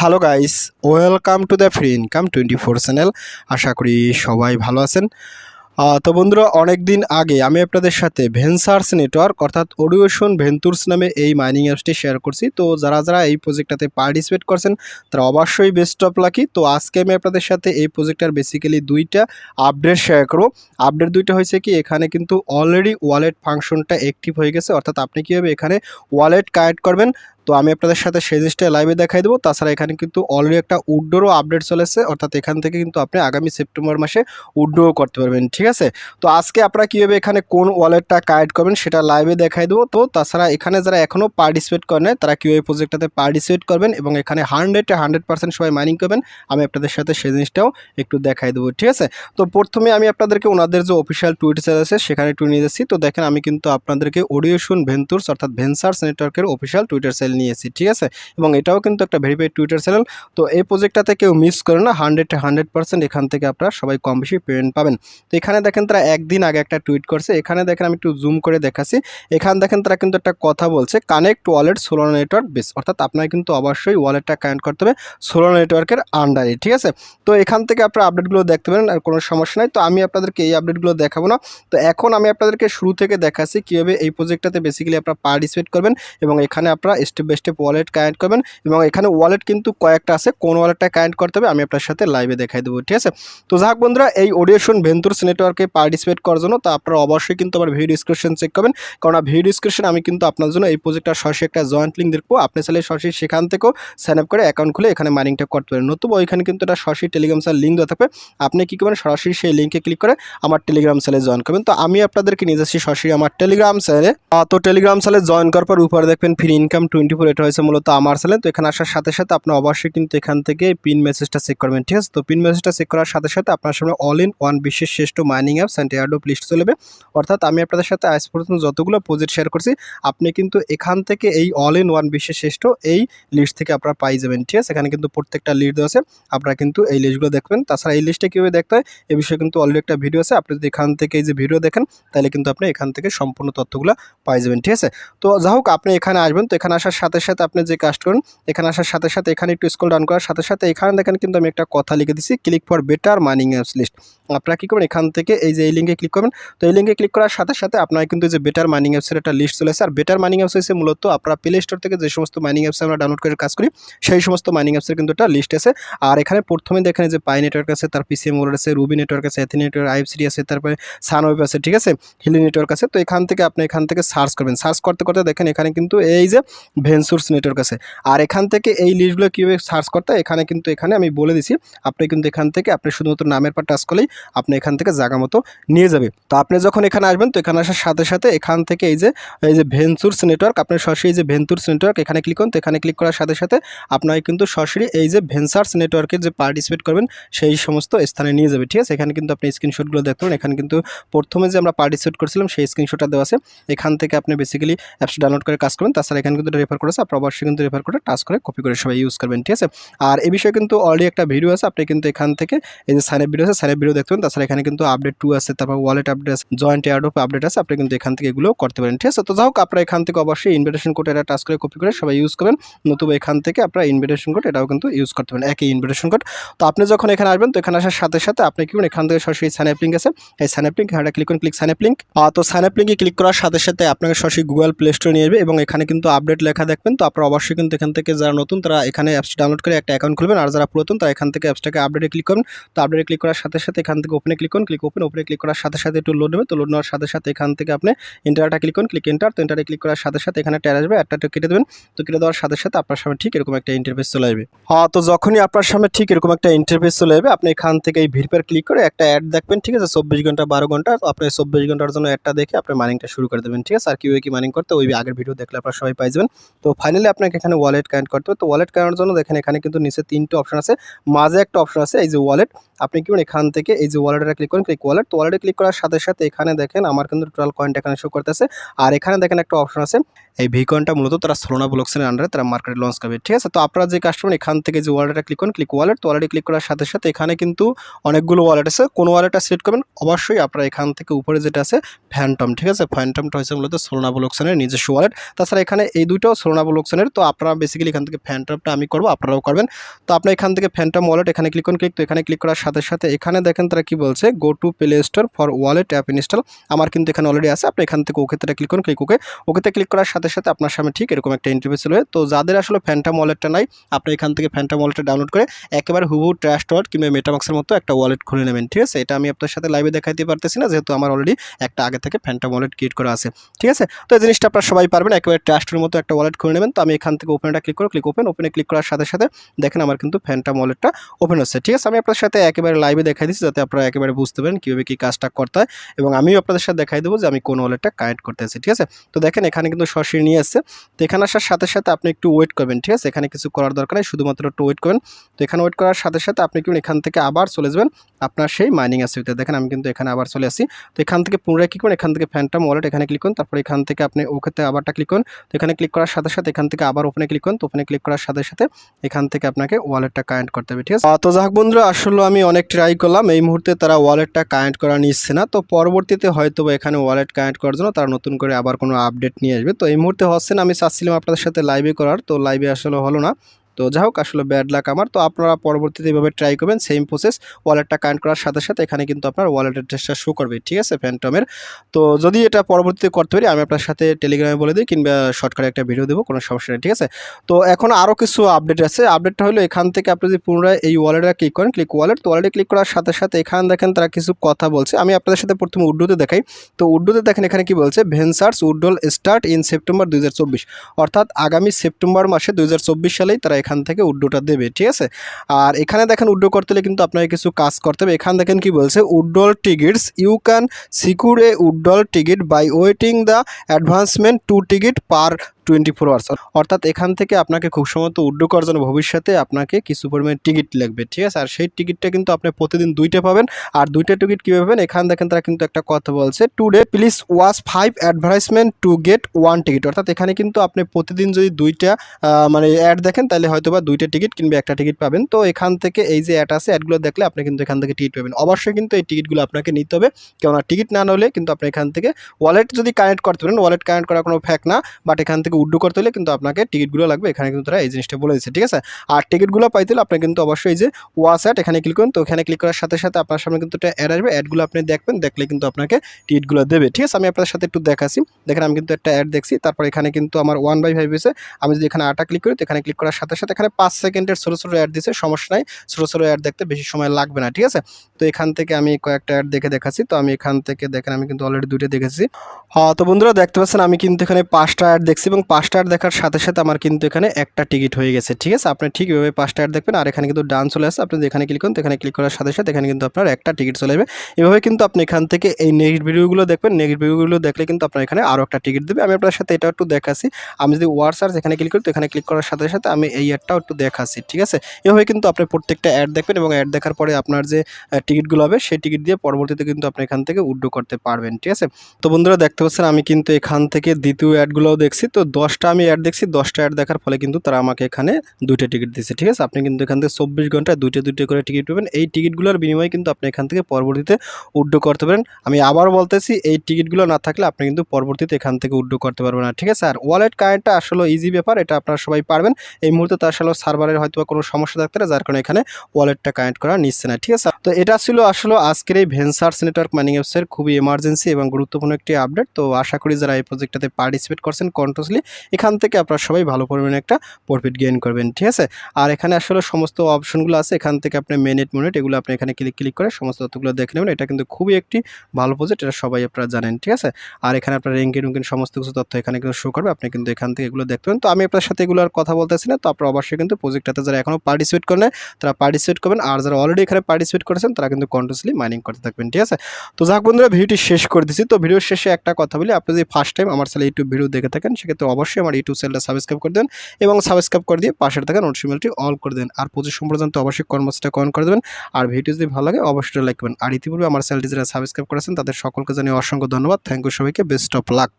Hello guys welcome to the free income twenty four channel আশা করি সবাই ভালো আছেন। তো বন্ধুরা অনেক দিন আগে আমি আপনাদের সাথে ভেনসার্স নেটওয়ার্ক অর্থাৎ ওডিওশন ভেন্তুর্স নামে এই মাইনিং অ্যাপসটি শেয়ার করছি। তো যারা যারা এই প্রজেক্টটাতে পার্টিসিপেট করছেন, তারা অবশ্যই বেস্ট অফ লাকি তো আজকে আমি আপনাদের সাথে এই প্রজেক্টটার বেসিক্যালি দুইটা আপডেট শেয়ার করব। আপডেট দুইটা হয়েছে কি, এখানে কিন্তু অলরেডি ওয়ালেট ফাংশনটা অ্যাক্টিভ হয়ে গেছে। অর্থাৎ আপনি কীভাবে এখানে ওয়ালেট কানেক্ট করবেন তো আমি আপনাদের সাথে সেই জিনিসটা লাইভে দেখাই দেবো। তাছাড়া এখানে কিন্তু অলরেডি একটা উড্ডোরও আপডেট চলেছে, অর্থাৎ এখান থেকে কিন্তু আপনি আগামী সেপ্টেম্বর মাসে উড্ডোও করতে পারবেন, ঠিক আছে? তো আজকে আপনারা কীভাবে এখানে কোন ওয়ালেটটা কানেক্ট করবেন সেটা লাইভে দেখাই দেবো। তো তাছাড়া এখানে যারা এখনও পার্টিসিপেট করে নেয় তারা কীভাবে প্রজেক্টটাতে পার্টিসিপেট করবেন এবং এখানে হান্ড্রেডে হান্ড্রেড পার্সেন্ট সবাই মাইনিং করবেন, আমি আপনাদের সাথে সেই জিনিসটাও একটু দেখাই দেবো, ঠিক আছে? তো প্রথমে আমি আপনাদেরকে ওনাদের যে অফিসিয়াল টুইটার আছে, সেখানে একটু নিয়ে যাচ্ছি। তো দেখেন আমি কিন্তু আপনাদেরকে অডিওশন ভেন্তুর্স অর্থাৎ ভেন্সার্স নেটওয়ার্কের অফিসিয়াল টুইটার চ্যানেল নিয়েছি, ঠিক আছে? এবং এটাও কিন্তু একটা ভেরিফাইড টুইটার চ্যানেল তো এই প্রজেক্টটাতে কেউ মিস করে না হান্ড্রেড হান্ড্রেড পার্সেন্ট এখান থেকে আপনারা সবাই কম বেশি পেমেন্ট পাবেন। তো এখানে দেখেন তারা একদিন আগে একটা টুইট করছে, এখানে দেখেন আমি একটু জুম করে দেখাচ্ছি। এখানে দেখেন তারা কিন্তু একটা কথা বলছে connect wallet solar network base অর্থাৎ আপনাকে কিন্তু অবশ্যই ওয়ালেটটা কানেক্ট করতে হবে সোলার নেটওয়ার্কের আন্ডারে ঠিক আছে? তো এখান থেকে আপনারা আপডেটগুলো দেখতে পারেন, আর কোনো সমস্যা নাই। তো আমি আপনাদেরকে এই আপডেটগুলো দেখাবো না। তো এখন আমি আপনাদেরকে শুরু থেকে দেখাচ্ছি কীভাবে এই প্রজেক্টটাতে বেসিক্যালি আপনারা পার্টিসিপেট করবেন এবং এখানে আপনারা step by step wallet connect করবেন এবং এখানে ওয়ালেট কিন্তু কয়েকটা আছে, কোন ওয়ালেটটা কানেক্ট করতে হবে আমি আপনার সাথে লাইভে দেখাই দেবো, ঠিক আছে? তো যাক বন্ধুরা, এই অডিওশন ভেন্তুর্স নেটওয়ার্কে পার্টিসিপেট করার জন্য, তো আপনারা অবশ্যই কিন্তু আমার ভিডিও ডিসক্রিপশন চেক করবেন। কারণ ভিডিও ডিসক্রিপশন আমি কিন্তু আপনার জন্য এই প্রজেক্টটার সরাসরি একটা জয়েন্ট লিঙ্ক দেখব, আপনি চাইলে সরাসরি সেখান থেকেও সাইন আপ করে অ্যাকাউন্ট খুলে এখানে মাইনিংটা করতে পারেন। নতুবা ওইখানে কিন্তু একটা সরাসরি টেলিগ্রাম স্যার লিঙ্ক দেওয়া থাকবে, আপনি কী করবেন, সরাসরি সেই লিঙ্কে ক্লিক করে আমার টেলিগ্রাম চ্যানেলে জয়েন করবেন। তো আমি আপনাদেরকে নিয়ে যাচ্ছি সরাসরি আমার টেলিগ্রাম চ্যানেলে তো টেলিগ্রাম চ্যানেলে জয়েন করার পর উপরে দেখবেন ফ্রি ইনকাম টোয়েন্টি ফোর এটা হয়েছে মূলত আমার চ্যানেল তো এখানে আসার সাথে সাথে আপনি অবশ্যই কিন্তু এখান থেকে পিন মেসেজটা চেক করবেন, ঠিক আছে? তো পিন মেসেজটা চেক করার সাথে সাথে আপনার সামনে অল ইন ওয়ান বিশ্বের শ্রেষ্ঠ mining apps and airdrop list চলবে অর্থাৎ আমি আপনাদের সাথে আজ পর্যন্ত যতগুলো প্রজেক্ট শেয়ার করছি, আপনি কিন্তু এখান থেকে এই অল ইন ওয়ান বিশ্বের শ্রেষ্ঠ এই লিস্ট থেকে আপনারা পাই যাবেন, ঠিক আছে? এখানে কিন্তু প্রত্যেকটা লিস্ট আছে, আপনারা কিন্তু এই লিস্টগুলো দেখবেন। তাছাড়া এই লিস্টে কীভাবে দেখতে হয়, এ বিষয়ে কিন্তু অলরেডি একটা ভিডিও আছে। আপনি যদি এখান থেকে এই যে ভিডিও দেখেন, তাহলে কিন্তু আপনি এখান থেকে সম্পূর্ণ তথ্যগুলো পাই যাবেন, ঠিক আছে? তো যা হোক, আপনি এখানে আসবেন, তো এখানে আসার সাথে সাথে আপনি যে কাজ করুন, এখানে আসার সাথে সাথে এখানে একটু স্কুল ডাউন করার সাথে সাথে এখানে দেখেন কিন্তু আমি একটা কথা লিখে দিচ্ছি click for better mining apps list আপনারা কী করবেন? এখান থেকে এই যে এই লিঙ্কে ক্লিক করবেন। তো এই লিঙ্কে ক্লিক করার সাথে সাথে আপনার কিন্তু যে বেটার মাইনিং অ্যাপসের একটা লিস্ট চলে আসে আর বেটার মাইনিং অ্যাপস হচ্ছে মূলত আপনারা প্লে স্টোর থেকে যে সমস্ত মাইনিং অ্যাপস আমরা ডাউনলোড করে কাজ করি, সেই সমস্ত মাইনিং অ্যাপসের কিন্তু একটা লিস্ট আছে। আর এখানে প্রথমে দেখেন যে পাই নেটওয়ার্ক আছে, তার পিসিএম ওয়ার্ড আছে রুবি নেটওয়ার্ক আছে এথি নেটওয়ার্ক আইএফসিডি আছে, তারপরে সানওয়েব আছে, ঠিক আছে? হিলি নেটওয়ার্ক আছে। তো এখান থেকে আপনি এখান থেকে সার্চ করবেন। সার্চ করতে করতে দেখেন এখানে কিন্তু এই যে ভেনসুরস নেটওয়ার্ক আছে আর এখান থেকে এই লিস্টগুলো কীভাবে সার্চ করতে এখানে কিন্তু এখানে আমি বলে দিছি, আপনি কিন্তু এখান থেকে আপনি শুধুমাত্র নামের পর টাচ করলেই আপনি এখান থেকে জায়গা মতো নিয়ে যাবে। তো আপনি যখন এখানে আসবেন, তো এখানে আসার সাথে সাথে এখান থেকে এই যে এই যে ভেনসুরস নেটওয়ার্ক, আপনি সরাসরি এই যে ভেন্তুরস নেটওয়ার্ক এখানে ক্লিক করুন, তো এখানে ক্লিক করার সাথে সাথে আপনাকে কিন্তু সরাসরি এই যে ভেনসার্স নেটওয়ার্কে যে পার্টিসিপেট করবেন, সেই সমস্ত স্থানে নিয়ে যাবে, ঠিক আছে? এখানে কিন্তু আপনি স্ক্রিনশটগুলো দেখতে পারেন। এখানে কিন্তু প্রথমে যে আমরা পার্টিসিপেট করছিলাম, সেই স্ক্রিনশটটা দেওয়া আছে। এখান থেকে আপনি বেসিক্যালি অ্যাপস ডাউনলোড করে কাজ করবেন তাছাড়া এখানে কিন্তু রেফার করেছে আপনি অবশ্যই কিন্তু রেফার করে টাচ করে কপি করে সবাই ইউজ করবেন, ঠিক আছে? আর এই বিষয়ে কিন্তু অলরেডি একটা ভিডিও আছে, আপনি কিন্তু এখান থেকে এই যে সাইন ভিডিও আছে সাইন ভিডিও দেখতে পারেন, তাছাড়া এখানে কিন্তু আপডেট টু আছে, তারপর ওয়ালেট আপডেট আছে জয়েন্ট এয়ারডোপ আপডেট আছে, আপনি কিন্তু এখান থেকে এগুলো করতে পারেন, ঠিক আছে? তো যাই হোক আপনারা এখান থেকে অবশ্যই ইনভিটেশন কোড এটা টাচ করে কপি করে সবাই ইউজ করবেন, নতুবা এখান থেকে আপনারা ইনভিটেশন কোড এটাও কিন্তু ইউজ করতে পারেন, একই ইনভিটেশন কোড তো আপনি যখন এখানে আসবেন, তো এখানে আসার সাথে সাথে আপনি কি এখান থেকে সরাসরি সাইন আপ লিঙ্ক আছে, এই সাইন আপ লিঙ্ক হ্যাঁ ক্লিক করুন ক্লিক সাইন আপ লিঙ্ক তো সাইন আপ লিঙ্কে ক্লিক করার সাথে সাথে আপনাকে সরাসরি গুগল প্লে স্টোরে নিয়ে যাবে এবং এখানে কিন্তু আপডেট লেখা দেখবেন, তো আপনারা অবশ্যই কিন্তু এখান থেকে যারা নতুন, তারা এখানে অ্যাপস ডাউনলোড করে একটা অ্যাকাউন্ট খুলবেন। আর যারা পুরাতন, তারা এখান থেকে অ্যাপসটাকে আপডেটে ক্লিক করুন। তো আপডেটে ক্লিক করার সাথে সাথে এখান থেকে ওপেনে ক্লিক করুন। ক্লিক ওপেন ওপেনে ক্লিক করার সাথে সাথে একটু লোড নেবে তো লোড নেওয়ার সাথে সাথে এখান থেকে আপনি ইন্টারটা ক্লিক করুন। ক্লিক ইন্টার তো এন্টারে ক্লিক করার সাথে সাথে এখানে ট্যার আসবে। একটা কেটে দেবেন। তো কেটে দেওয়ার সাথে সাথে আপনার সামনে ঠিক এরকম একটা ইন্টারফেস চলে আসবে। হ্যাঁ তো যখনই আপনার সামনে ঠিক এরকম একটা ইন্টারফেস চলে যাবে আপনি এখান থেকে এই ভিড় ক্লিক করে একটা অ্যাড দেখবেন, ঠিক আছে? চব্বিশ ঘণ্টা, বারো ঘণ্টা আপনি চব্বিশ ঘণ্টার জন্য অ্যাডটা দেখে আপনি মাইনিংটা শুরু করে দেবেন, ঠিক আছে? আর কীভাবে কি মাইনিং করতে, ওই আগের ভিডিও দেখলে আপনারা সবাই পাই যাবেন। তো ফাইনালি আপনাকে এখানে ওয়ালেট কানেক্ট করতে হবে। তো ওয়ালেট কানেক্টের জন্য দেখেন এখানে কিন্তু নিচে তিনটে অপশন আছে। মাঝে একটা অপশন আছে, এই যে ওয়ালেট আপনি কি এখান থেকে এই যে ওয়ালেটটা ক্লিক করুন ক্লিক ওয়ালেট তো ওয়ালেটে ক্লিক করার সাথে সাথে এখানে দেখেন আমার কিন্তু টোটাল কয়েন্ট এখানে শো করতেছে। আর এখানে দেখেন একটা অপশন আছে, এই ভিকনটা মূলত তারা সোলোনা ব্লকসের আন্ডারে তারা মার্কেটে লঞ্চ করবে, ঠিক আছে? তো আপনারা যে কাস্টমার এখান থেকে যে ওয়ালেটটা ক্লিক করুন ক্লিক ওয়ালেট তো ওয়ালেটে ক্লিক করার সাথে সাথে এখানে কিন্তু অনেকগুলো ওয়ালেট আছে। কোনো ওয়ালেটটা সিলেক্ট করবেন? অবশ্যই আপনারা এখান থেকে উপরে যেটা আছে ফ্যান্টম ঠিক আছে? ফ্যান্টমটা হচ্ছে মূলত সোলোনা ব্লকসের নিজস্ব ওয়ালেট তাছাড়া এখানে এই দুটো সোনা ব্লকসনের তো আপনারা বেসিক্যালি এখান থেকে ফ্যান্টমটা আমি করব, আপনারাও করবেন। তো আপনার এখান থেকে ফ্যান্টম ওয়ালেট এখানে ক্লিক করুন ক্লিক তো এখানে ক্লিক করার সাথে সাথে এখানে দেখেন তারা কি বলছে go to Play Store for wallet app install আমার কিন্তু এখানে অলরেডি আছে, আপনি এখান থেকে ওকেতে ক্লিক করুন ক্লিক ওকে, ওকেতে ক্লিক করার সাথে সাথে আপনার সামনে ঠিক এরকম একটা ইন্টারভিউ চলবে তো যাদের আসলে ফ্যান্টম ওয়ালেটটা নাই, আপনি এখান থেকে ফ্যান্টম ওয়ালেটটা ডাউনলোড করে একেবারে হুবহু ট্রাস্ট ওয়ালেট কিংবা মেটামাক্সের মতো একটা ওয়ালেট খুলে নেবেন, ঠিক আছে? এটা আমি আপনার সাথে লাইভে দেখাইতে পারতেছি না, যেহেতু আমার অলরেডি একটা আগে থেকে ফ্যান্টম ওয়ালেট ক্রিয়েট করা আছে, ঠিক আছে? তো এই জিনিসটা আপনারা সবাই পারবেন, একেবারে ট্রাস্টের মতো একটা ওয়ালেট খুলে নেবেন। তো আমি এখান থেকে ওপেনটা ক্লিক করে ক্লিক ওপেন ওপেনে ক্লিক করার সাথে সাথে দেখেন আমার কিন্তু ফ্যানটা ওয়ালেটটা ওপেন হচ্ছে। ঠিক আছে, আমি আপনার সাথে একেবারে লাইভে দেখাই দিচ্ছি যাতে আপনারা একেবারে বুঝতে পারেন কীভাবে কী কাজটা করতে হয় এবং আমিও আপনাদের সাথে দেখাই দেবো যে আমি কোন ওয়ালেটটা কানেক্ট করতে আছি ঠিক আছে, তো দেখেন এখানে কিন্তু সরাসরি নিয়ে আসছে। তো এখানে আসার সাথে সাথে আপনি একটু ওয়েট করবেন। ঠিক আছে, এখানে কিছু করার দরকার নেই, শুধুমাত্র একটু ওয়েট করবেন। তো এখানে ওয়েট করার সাথে সাথে আপনি কিন্তু এখান থেকে আবার চলে যাবেন আপনার সেই মাইনিং অ্যাসিভিতে দেখেন আমি কিন্তু এখানে আবার চলে আসি তো এখান থেকে পুনরায় কী করুন, এখান থেকে ফ্যান্টাম ওয়ালেট এখানে ক্লিক করুন, তারপর এখান থেকে আপনি ওকেতে আবারটা ক্লিক করুন। তো এখানে ক্লিক করার সাথে সাথে সাথে এখান থেকে আবার ওপেনে ক্লিক করুন, তো ওপেনে ক্লিক করার সাথে সাথে এখান থেকে আপনাকে ওয়ালেটটা কানেক্ট করতে হবে, ঠিক আছে? তো যাক বন্ধুরা, আসলে আমি অনেক ট্রাই করলাম, এই মুহূর্তে তারা ওয়ালেটটা কানেক্ট করা নিচ্ছে না, তো পরবর্তীতে হয়তো এখানে ওয়ালেট কানেক্ট করার জন্য তারা নতুন করে আবার কোনো আপডেট নিয়ে আসবে, তো এই মুহূর্তে হচ্ছে না, আমি চাচ্ছিলাম আপনাদের সাথে লাইভে করার, তো লাইভে আসলে হলো না। তো যাই হোক, আসলে ব্যাড লাক আমার। তো আপনারা পরবর্তীতে এভাবে ট্রাই করবেন সেম প্রসেস ওয়ালেটটা কানেক্ট করার সাথে সাথে এখানে কিন্তু আপনার ওয়ালেটের টেস্টটা শো করবে, ঠিক আছে ফ্যান্টমের তো যদি এটা পরবর্তীতে করতে পারি, আমি আপনার সাথে টেলিগ্রামে বলে দিই, কিংবা শর্টকাটে একটা ভিডিও দেবো, কোনো সমস্যা নেই, ঠিক আছে? তো এখন আরও কিছু আপডেট আছে। আপডেটটা হলো, এখান থেকে আপনি যদি পুনরায় এই ওয়ালেটে ক্লিক করেন ক্লিক ওয়ালেট তো ওয়ালেটে ক্লিক করার সাথে সাথে এখানে দেখেন তারা কিছু কথা বলছে। আমি আপনাদের সাথে প্রথমে উড্ডুতে দেখাই। তো উড্ডুতে দেখেন এখানে কি বলছে ভেন্সার্স উড্ডল স্টার্ট ইন সেপ্টেম্বর দুই হাজার চব্বিশ। অর্থাৎ আগামী সেপ্টেম্বর মাসে দু হাজার চব্বিশ সালেই তারা এখান থেকে উড্ডোটা দেবে, ঠিক আছে? আর এখানে দেখেন উড্ডো করতে হলে কিন্তু আপনাকে কিছু কাজ করতে হবে। এখানে দেখেন কি বলছে, Woodle tickets, you can secure a Woodle ticket by waiting the advancement to ticket per twenty four hours অর্থাৎ এখান থেকে আপনাকে খুব সম্ভবত উড্ডো করার জন্য ভবিষ্যতে আপনাকে কিছু পরিমাণে টিকিট লাগবে, ঠিক আছে? আর সেই টিকিটটা কিন্তু আপনি প্রতিদিন দুইটা পাবেন। আর দুইটা টিকিট কীভাবে পাবেন? এখান দেখেন তারা কিন্তু একটা কথা বলছে today please watch five advertisement to get one ticket অর্থাৎ এখানে কিন্তু আপনি প্রতিদিন যদি দুইটা মানে অ্যাড দেখেন, তাহলে হয়তো বা দুইটা টিকিট কিংবা একটা টিকিট পাবেন। তো এখান থেকে এই যে অ্যাড আছে অ্যাডগুলো দেখলে আপনি কিন্তু এখান থেকে টিকিট পাবেন। অবশ্যই কিন্তু এই টিকিটগুলো আপনাকে নিতে হবে। কেননা টিকিট না নিলে কিন্তু আপনি এখান থেকে ওয়ালেট যদি কানেক্ট করতে পারেন ওয়ালেট কানেক্ট করা কোনো ফ্যাক না বাট এখান থেকে উড্ডো করতে হলে কিন্তু আপনাকে টিকিটগুলো লাগবে। এখানে কিন্তু তারা এই জিনিসটা বলে দিচ্ছে ঠিক আছে? আর টিকিটগুলো পাইতে হলে আপনি কিন্তু অবশ্যই যে ওয়াচ অ্যাড এখানে ক্লিক করুন। তো এখানে ক্লিক করার সাথে সাথে আপনার সামনে কিন্তু একটা অ্যাড আসবে। অ্যাডগুলো আপনি দেখবেন, দেখলে কিন্তু আপনাকে টিকিটগুলো দেবে, ঠিক আছে? আমি আপনার সাথে একটু দেখাচ্ছি। দেখেন আমি কিন্তু একটা অ্যাড দেখছি। তারপর এখানে কিন্তু আমার ওয়ান বাই ফাইভ এসে আমি যদি এখানে আটা ক্লিক করি, তো এখানে ক্লিক করার সাথে সাথে এখানে পাঁচ সেকেন্ডের ছোটো ছোটো অ্যাড দিচ্ছে সমস্যা নাই, ছোটো ছোটো অ্যাড দেখতে বেশি সময় লাগবে না, ঠিক আছে? তো এখান থেকে আমি কয়েকটা অ্যাড দেখে দেখাচ্ছি। তো আমি এখান থেকে দেখেন আমি কিন্তু অলরেডি দুইটা দেখেছি। হ্যাঁ তো বন্ধুরা দেখতে পাচ্ছেন আমি কিন্তু এখানে পাঁচটা অ্যাড দেখছি এবং পাঁচটা অ্যাড দেখার সাথে সাথে আমার কিন্তু এখানে একটা টিকিট হয়ে গেছে, ঠিক আছে? আপনি ঠিক এভাবে পাঁচটা অ্যাড দেখবেন, আর এখানে কিন্তু ডান চলে আসে আপনি যেখানে ক্লিক করুন এখানে ক্লিক করার সাথে সাথে এখানে কিন্তু আপনার একটা টিকিট চলে যাবে এভাবে কিন্তু আপনি এখান থেকে এই নেক্সট ভিডিওগুলো দেখবেন নেক্সট ভিডিওগুলো দেখলে কিন্তু আপনার এখানে আরও একটা টিকিট দেবে। আমি আপনার সাথে এটা একটু দেখাচ্ছি। আমি যদি ওয়ার্সার্স এখানে ক্লিক করি, তো এখানে ক্লিক করার সাথে সাথে আমি এই অ্যাডটাও একটু দেখাচ্ছি, ঠিক আছে? এভাবে কিন্তু আপনি প্রত্যেকটা অ্যাড দেখবেন এবং অ্যাড দেখার পরে আপনার যে টিকিটগুলো হবে, সেই টিকিট দিয়ে পরবর্তীতে কিন্তু আপনি এখান থেকে উড্ডো করতে পারবেন, ঠিক আছে? তো বন্ধুরা, দেখতে পাচ্ছেন আমি কিন্তু এখান থেকে দ্বিতীয় অ্যাডগুলোও দেখছি। তো দশটা আমি অ্যাড দেখছি, দশটা অ্যাড দেখার ফলে কিন্তু তারা আমাকে এখানে দুইটা টিকিট দিচ্ছে, ঠিক আছে? আপনি কিন্তু এখান থেকে চব্বিশ ঘন্টায় দুইটা দুইটা করে টিকিট পাবেন। এই টিকিটগুলোর বিনিময়ে কিন্তু আপনি এখান থেকে পরবর্তীতে উড্ডো করতে পারেন। আমি আবার বলতেছি, এই টিকিটগুলো না থাকলে আপনি কিন্তু পরবর্তীতে এখান থেকে উড্ডো করতে পারবেন না, ঠিক আছে? আর ওয়ালেট কারেন্টটা আসলে ইজি ব্যাপার, এটা আপনারা সবাই পারবেন। এই মুহূর্তে তার আসলে সার্ভারের হয়তো কোনো সমস্যা থাকতে পারে, যার কারণে এখানে ওয়ালেটটা কানেক্ট করা নিচ্ছে না, ঠিক আছে? তো এটা ছিল আসলে আজকের এই ভেন্সার্স নেটওয়ার্ক মাইনিং অ্যাপসের খুবই এমার্জেন্সি এবং গুরুত্বপূর্ণ একটি আপডেট তো আশা করি যারা এই প্রজেক্টটাতে পার্টিসিপেট করছেন কন্টিনিউসলি এখান থেকে আপনারা সবাই ভালো পরিমাণে একটা প্রফিট গেইন করবেন, ঠিক আছে? আর এখানে আসলে সমস্ত অপশনগুলো আছে, এখান থেকে আপনি মিনিট মিনিট এগুলো আপনি এখানে ক্লিক ক্লিক করে সমস্ত তথ্যগুলো দেখে নেবেন। এটা কিন্তু খুবই একটি ভালো প্রজেক্ট এটা সবাই আপনারা জানেন, ঠিক আছে? আর এখানে আপনার র্যাঙ্কিং রুঙ্কিং সমস্ত কিছু তথ্য এখানে কিন্তু শো করবে, আপনি কিন্তু এখান থেকে এগুলো দেখতে তো আমি আপনার সাথে এগুলো আর কথা বলতেছি না, তো আপনারা অবশ্যই কিন্তু প্রজেক্টটাতে যারা এখনও পার্টিসিপেট করেন তারা পার্টিসিপেট করবেন। আর যারা অলরেডি এখানে পার্টিসিপেট করেছেন, তারা কিন্তু কন্টিনিউসলি মাইনিং করতে থাকবেন, ঠিক আছে? তো যাক বন্ধুরা, ভিডিওটি শেষ করে দিচ্ছি। তো ভিডিওর শেষে একটা কথা বলি, আপনি যদি ফার্স্ট টাইম আমার চ্যানেল ইউটিউব ভিডিও দেখে থাকেন, সেক্ষেত্রে অবশ্যই আমার ইউটিউব চ্যানেলটা সাবস্ক্রাইব করে দেন এবং সাবস্ক্রাইব করে দিয়ে পাশের থাকা নোটিফিকেশনটি অল করে দেন আর পঁচিশ পর্যন্ত অবশ্যই কর্মসূচিটা কমেন্ট করে দেবেন। আর ভিডিও যদি ভালো লাগে অবশ্যই লাইক করবেন। আর ইতিপূর্বে আমার চ্যানেলটি যারা সাবস্ক্রাইব করেছেন, তাদের সকলকে জানিয়ে অসংখ্য ধন্যবাদ। থ্যাংক ইউ সবাইকে। Best of luck